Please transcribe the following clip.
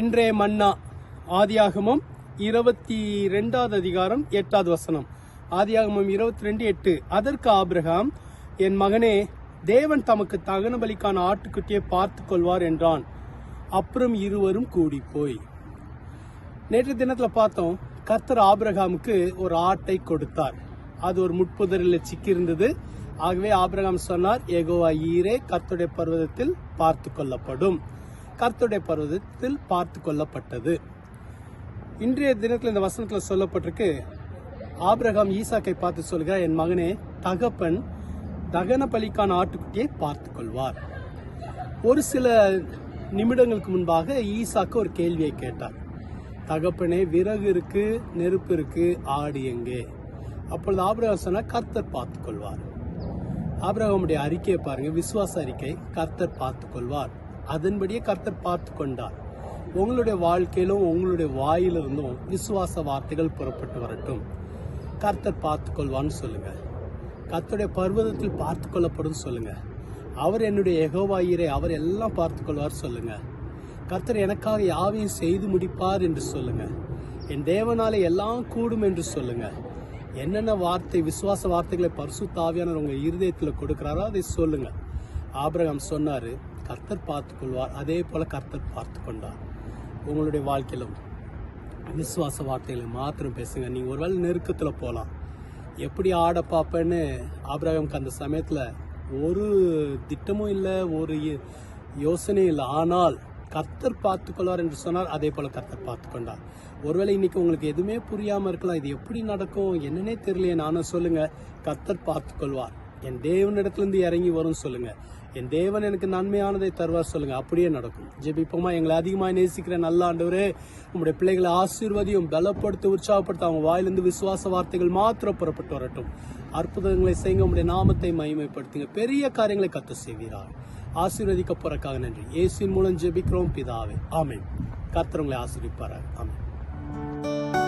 இன்றைய மன்னா ஆதியாகமம் இருபத்தி ரெண்டாவது அதிகாரம் எட்டாவது வசனம். ஆதியாகமம் இருபத்தி ரெண்டு எட்டு. அதற்கு ஆபிரகாம் என் மகனே தேவன் தமக்கு தகன பலிக்கான ஆட்டுக்குட்டியை பார்த்து கொள்வார் என்றான். அப்புறம் இருவரும் கூடி போய் நேற்று தினத்தில் பார்த்தோம் கர்த்தர் ஆபிரகாமுக்கு ஒரு ஆட்டை கொடுத்தார். அது ஒரு முட்புதரில் சிக்கியிருந்தது. ஆகவே ஆபிரகாம் சொன்னார் ஏகோவா ஈரே கர்த்தருடைய பர்வதத்தில் பார்த்து கொள்ளப்படும். கர்த்துடைய பருவத்தில் பார்த்து கொள்ளப்பட்டது. இன்றைய தினத்தில் இந்த வசனத்தில் சொல்லப்பட்டிருக்கு ஆபிரகாம் ஈசாக்கை பார்த்து சொல்கிறார் என் மகனே தகப்பன் தகன பலிக்கான ஆட்டுக்குட்டியை பார்த்து கொள்வார். ஒரு சில நிமிடங்களுக்கு முன்பாக ஈசாக்கு ஒரு கேள்வியை கேட்டார். தகப்பனே விறகு இருக்கு நெருப்பு இருக்கு ஆடு எங்கே? அப்பொழுது ஆபிரகாம் சொன்னால் கர்த்தர் பார்த்துக்கொள்வார் கொள்வார். ஆபிரகாமுடைய அறிக்கையை பாருங்க விசுவாச அறிக்கை கர்த்தர் பார்த்துக்கொள்வார் கொள்வார். அதன்படியே கர்த்தர் பார்த்து கொண்டார். உங்களுடைய வாழ்க்கையிலும் உங்களுடைய வாயிலிருந்தும் விசுவாச வார்த்தைகள் புறப்பட்டு வரட்டும். கர்த்தர் பார்த்துக்கொள்வான்னு சொல்லுங்க. கர்த்தருடைய பர்வதத்தில் பார்த்து கொள்ளப்படும் சொல்லுங்க. அவர் என்னுடைய எகோவாயிரை அவர் எல்லாம் பார்த்து கொள்வார் சொல்லுங்க. கர்த்தர் எனக்காக யாவையும் செய்து முடிப்பார் என்று சொல்லுங்க. என் தேவனாலே எல்லாம் கூடும் என்று சொல்லுங்க. என்னென்ன வார்த்தை விசுவாச வார்த்தைகளை பரிசு தாவியானவர் உங்கள் இருதயத்தில் கொடுக்குறாரோ அதை சொல்லுங்கள் ஆபிரகாம் சொன்னார் கர்த்தர் பார்த்து கொள்வார் அதே போல் கர்த்தர் பார்த்து கொண்டார் உங்களுடைய வாழ்க்கையிலும் விசுவாச வார்த்தைகளை மாத்திரம் பேசுங்க. நீங்கள் ஒருவேளை நெருக்கத்தில் போகலாம் எப்படி ஆட பார்ப்பேன்னு ஆபிரகாமுக்கு அந்த சமயத்தில் ஒரு திட்டமும் இல்லை ஒரு யோ- யோசனையும் இல்லை. ஆனால் கர்த்தர் பார்த்துக்கொள்வார் என்று சொன்னார். அதே போல் கர்த்தர் பார்த்து கொண்டார் ஒருவேளை இன்னைக்கு உங்களுக்கு எதுவுமே புரியாமல் இருக்கலாம். இது எப்படி நடக்கும் என்னன்னே தெரியலையே. நானும் சொல்லுங்கள் கர்த்தர் பார்த்துக்கொள்வார். என் தேவனிடத்துலேருந்து இறங்கி வரும்னு சொல்லுங்கள் என் தேவன் எனக்கு நன்மையானதை தருவார் சொல்லுங்க. அப்படியே நடக்கும். ஜெபிப்போமா? எங்களை அதிகமாக நேசிக்கிற நல்ல ஆண்டவரே உங்களுடைய பிள்ளைகளை ஆசீர்வதியும் பலப்படுத்தி உற்சாகப்படுத்த அவங்க வாயிலிருந்து விசுவாச வார்த்தைகள் மாத்திரம் புறப்பட்டு வரட்டும். அற்புதங்களை செய்யுங்க. உங்களுடைய நாமத்தை மகிமைப்படுத்துங்க. பெரிய காரியங்களை கத்து செய்வீரார் ஆசீர்வதிக்க போறக்காக நன்றி. இயேசுவின் மூலம் ஜெபிக்கிறோம். பிதாவே. ஆமேன். கர்த்தர் உங்களை ஆசீர்விப்பாராக. ஆமென்.